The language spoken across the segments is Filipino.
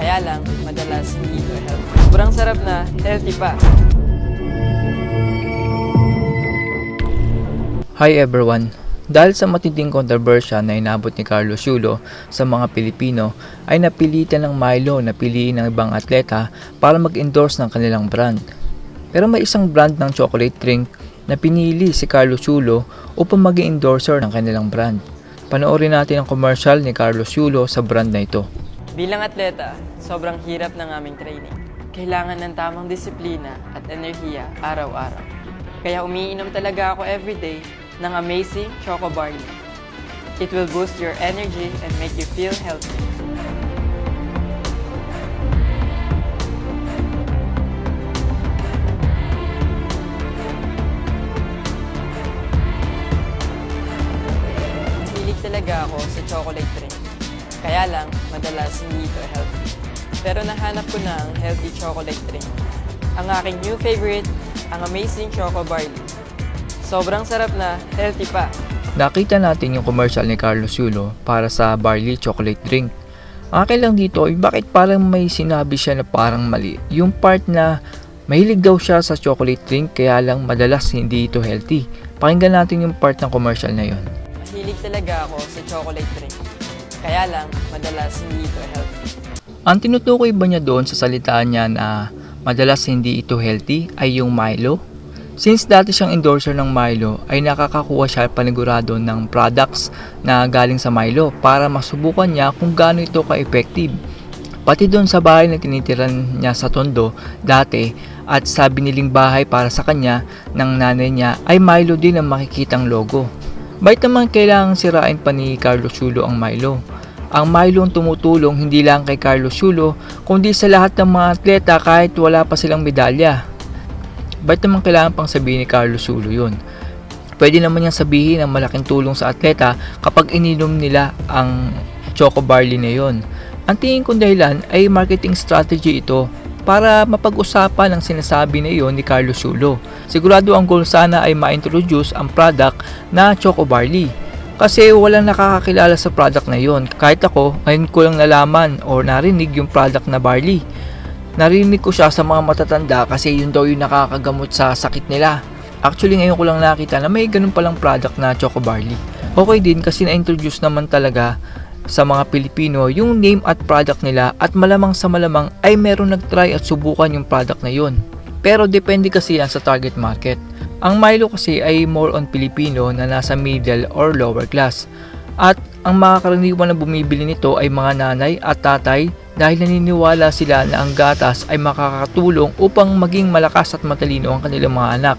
Kaya lang, madalas hindi ito healthy. Sobrang sarap na, healthy pa. Hi everyone! Dahil sa matinding kontrobersya na inabot ni Carlos Yulo sa mga Pilipino, ay napilitan ng Milo na piliin ng ibang atleta para mag-endorse ng kanilang brand. Pero may isang brand ng chocolate drink na pinili si Carlos Yulo upang maging endorser ng kanilang brand. Panoorin natin ang commercial ni Carlos Yulo sa brand na ito. Bilang atleta, sobrang hirap ng aming training. Kailangan ng tamang disiplina at enerhiya araw-araw. Kaya umiinom talaga ako everyday ng amazing Choco Barley. It will boost your energy and make you feel healthy. Hilig talaga ako sa chocolate drink. Kaya lang, madalas hindi ito healthy. Pero nahanap ko na ang healthy chocolate drink. Ang aking new favorite, ang Amazing Choco Barley. Sobrang sarap na, healthy pa. Nakita natin yung commercial ni Carlos Yulo para sa barley chocolate drink. Ang akin lang dito ay bakit parang may sinabi siya na parang mali. Yung part na mahilig daw siya sa chocolate drink kaya lang madalas hindi ito healthy. Pakinggan natin yung part ng commercial na yon. Mahilig talaga ako sa chocolate drink. Kaya lang, madalas hindi ito healthy. Ang tinutukoy ba niya doon sa salitaan niya na madalas hindi ito healthy ay yung Milo? Since dati siyang endorser ng Milo, ay nakakakuha siya panigurado ng products na galing sa Milo para masubukan niya kung gaano ito ka-effective. Pati doon sa bahay na tinitiran niya sa Tondo dati at sa biniling bahay para sa kanya ng nanay niya ay Milo din ang makikitang logo. Bakit naman kailangang sirain pa ni Carlos Yulo ang Milo? Ang Milo ang tumutulong hindi lang kay Carlos Yulo kundi sa lahat ng mga atleta kahit wala pa silang medalya. Ba't naman kailangan pang sabihin ni Carlos Yulo yun? Pwede naman niyang sabihin ang malaking tulong sa atleta kapag ininom nila ang Choco Barley na yon. Ang tingin kong dahilan ay marketing strategy ito para mapag-usapan ang sinasabi na iyon ni Carlos Yulo. Sigurado ang goal sana ay ma-introduce ang product na Choco Barley. Kasi walang nakakakilala sa product na yon. Kahit ako, ngayon ko lang nalaman or narinig yung product na barley. Narinig ko siya sa mga matatanda kasi yun daw yung nakakagamot sa sakit nila. Actually ngayon ko lang nakita na may ganun palang product na Choco Barley. Okay din kasi na-introduce naman talaga sa mga Pilipino yung name at product nila at malamang sa malamang ay meron nag-try at subukan yung product na yun. Pero depende kasi yan sa target market. Ang Milo kasi ay more on Pilipino na nasa middle or lower class. At ang mga karaniwan na bumibili nito ay mga nanay at tatay dahil naniniwala sila na ang gatas ay makakatulong upang maging malakas at matalino ang kanilang mga anak.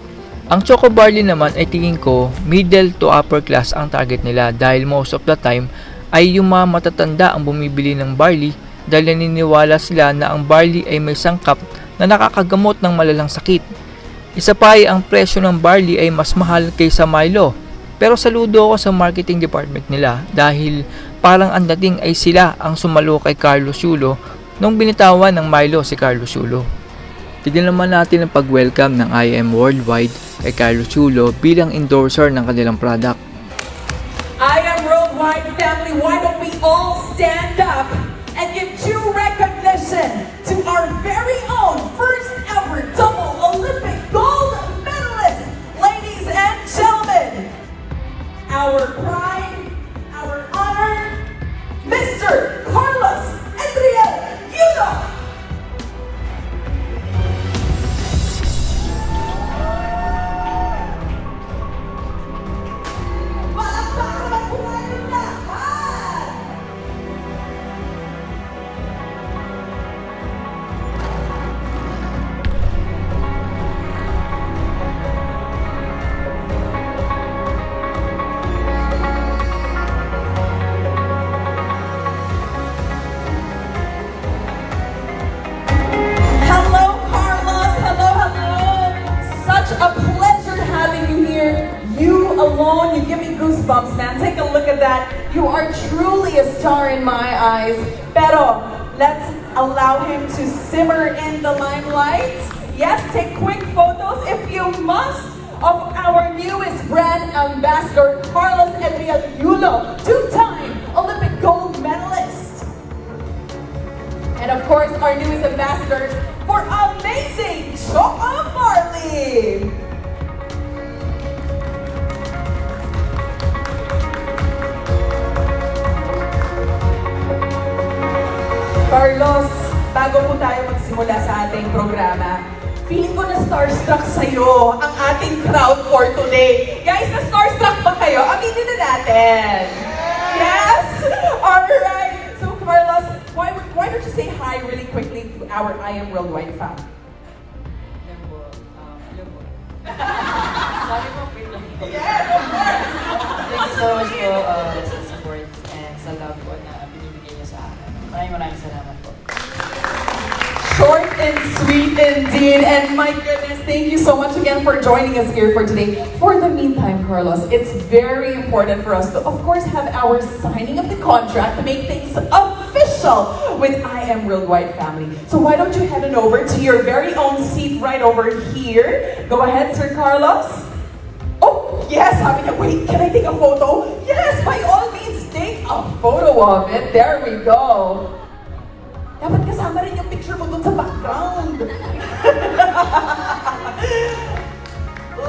Ang Choco Barley naman ay tingin ko middle to upper class ang target nila dahil most of the time ay yung mga matatanda ang bumibili ng barley dahil naniniwala sila na ang barley ay may sangkap na nakakagamot ng malalang sakit. Isa pa ay ang presyo ng barley ay mas mahal kaysa Milo. Pero saludo ako sa marketing department nila dahil parang ang dating ay sila ang sumalo kay Carlos Yulo nung binitawan ng Milo si Carlos Yulo. Tignan naman natin ang pag-welcome ng IM Worldwide kay Carlos Yulo bilang endorser ng kanilang product. I am worldwide family. Why don't we all stand up and give due recognition to our very own first ever double Olympic gold medalist, ladies and gentlemen. Our pride, goosebumps, man. Take a look at that. You are truly a star in my eyes. Pero, let's allow him to simmer in the limelight. Yes, take quick photos if you must of our newest brand ambassador, Carlos Adriel Yulo, two-time Olympic gold medalist. And of course, our newest ambassador Carlos, bago po tayo magsimula sa ating programa, feeling ko na starstruck sa'yo ang ating crowd for today. Guys, na starstruck ba kayo? Aminin na natin. Yes? Alright. So, Carlos, why, why don't you say hi really quickly to our I Am Worldwide fam? Um. Yes, of course. Thank you so much po uh, sa support and sa love po na binibigay niyo sa akin. Maraming maraming salamat. Short and sweet indeed. And my goodness, thank you so much again for joining us here for today. For the meantime, Carlos, it's very important for us to, of course, have our signing of the contract to make things official with I Am Worldwide Family. So why don't you head on over to your very own seat right over here. Go ahead, Sir Carlos. Oh, yes, sabi niya, wait, can I take a photo? Yes, by all means, take a photo of it. There we go. Dapat kasama rin yung picture mo dun sa background.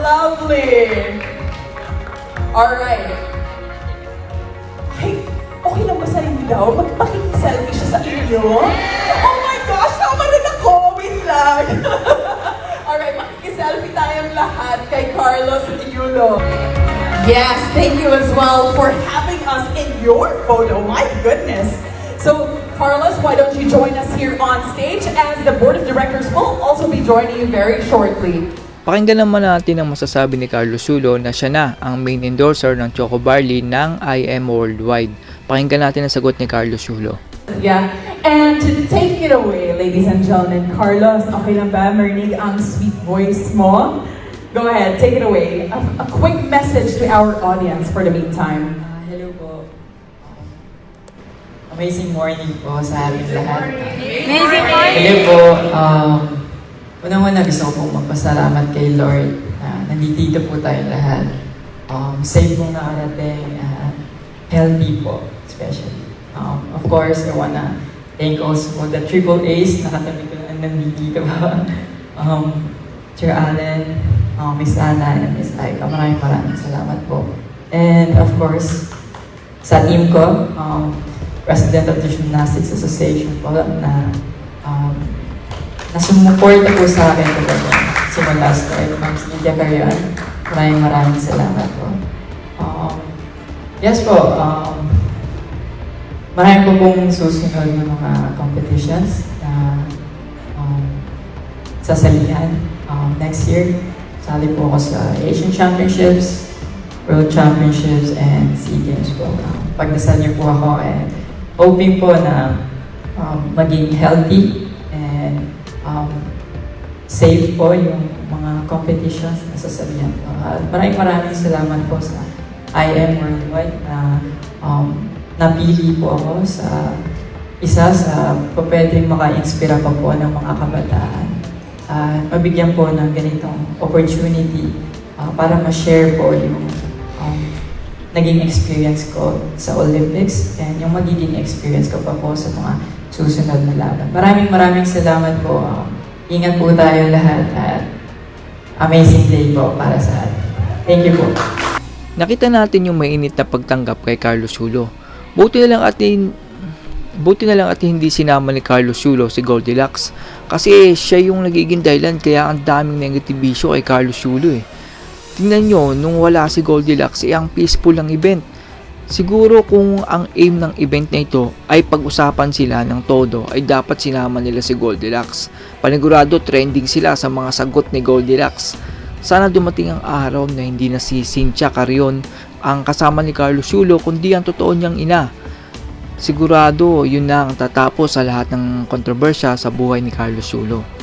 Lovely. Alright. Ay, okay lang ba sa inyo daw? Magpakiki-selfie siya sa inyo? Oh my gosh, tama rin ako. Wait lang. Alright, makiki-selfie tayong lahat kay Carlos Yulo. Yes, thank you as well for having us in your photo. My goodness. So, Carlos, why don't you join us here on stage as the board of directors will also be joining you very shortly. Pakinggan naman natin ang masasabi ni Carlos Sulo na siya na ang main endorser ng Choco Barley ng IM Worldwide. Pakinggan natin ang sagot ni Carlos Sulo. Yeah. And to take it away, ladies and gentlemen, Carlos, okay lang ba? Marinig ang sweet voice mo? Go ahead, take it away. A, a quick message to our audience for the meantime. Amazing morning po sa ating lahat. Amazing Hello po. Um, Unang-una gusto ko pong magpasalamat kay Lord na nandito po tayo lahat. Um, safe pong nakarating at healthy po, especially. Um, of course, I wanna thank also po the Triple A's na katabi ko na nandito pa. um, Sir Allen, um, Miss Ana, and Miss Aika. Maraming maraming salamat po. And of course, sa team ko, um, President of the Gymnastics Association po na um, nasumuporta po sa akin talaga simula start from Cynthia Carion. Maraming maraming salamat po. Um, yes po, um, marami po pong susunod na mga competitions na um, sasalihan um, next year. Sali po ako sa Asian Championships, World Championships, and SEA Games po. Um, pagdasal niyo po ako and hoping po na um, maging healthy and um, safe po yung mga competitions na sasalihan po. At maraming maraming salamat po sa IM Worldwide na um, napili po ako sa isa sa pwedeng maka-inspira pa po ng mga kabataan at mabigyan po ng ganitong opportunity ah, para ma-share po yung naging experience ko sa Olympics and yung magiging experience ko pa po sa mga susunod na laban. Maraming maraming salamat po. Um, ingat po tayo lahat at amazing day po para sa atin. Thank you po. Nakita natin yung mainit na pagtanggap kay Carlos Sulo. Buti na lang at Buti na lang at hindi sinama ni Carlos Sulo si Goldilocks kasi siya yung nagiging dahilan kaya ang daming negative issue kay Carlos Sulo eh. Tingnan nyo, nung wala si Goldilocks, eh, ang peaceful ng event. Siguro kung ang aim ng event na ito ay pag-usapan sila ng todo ay dapat sinama nila si Goldilocks. Panigurado trending sila sa mga sagot ni Goldilocks. Sana dumating ang araw na hindi na si Cynthia Carion ang kasama ni Carlos Yulo kundi ang totoo niyang ina. Sigurado yun na ang tatapos sa lahat ng kontrobersya sa buhay ni Carlos Yulo.